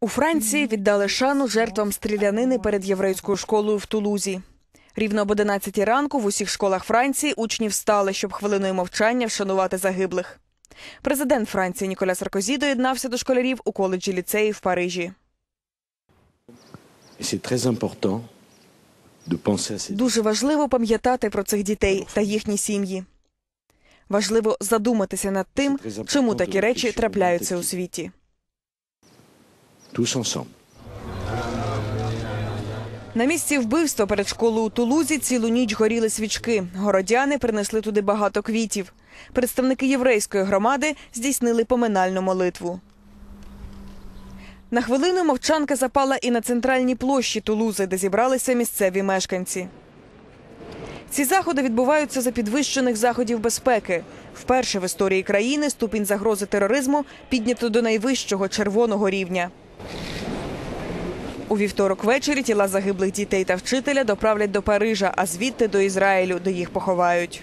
У Франції віддали шану жертвам стрілянини перед єврейською школою в Тулузі. Рівно об 11 ранку в усіх школах Франції учні встали, щоб хвилиною мовчання вшанувати загиблих. Президент Франції Ніколя Саркозі доєднався до школярів у коледжі ліцеї в Парижі. Дуже важливо пам'ятати про цих дітей та їхні сім'ї. Важливо задуматися над тим, чому такі речі трапляються у світі. На місці вбивства перед школою у Тулузі цілу ніч горіли свічки. Городяни принесли туди багато квітів. Представники єврейської громади здійснили поминальну молитву. На хвилину мовчанка запала і на центральній площі Тулузи, де зібралися місцеві мешканці. Ці заходи відбуваються за підвищених заходів безпеки. Вперше в історії країни ступінь загрози тероризму піднято до найвищого червоного рівня. У вівторок ввечері тіла загиблих дітей та вчителя доправлять до Парижа, а звідти до Ізраїлю, де їх поховають.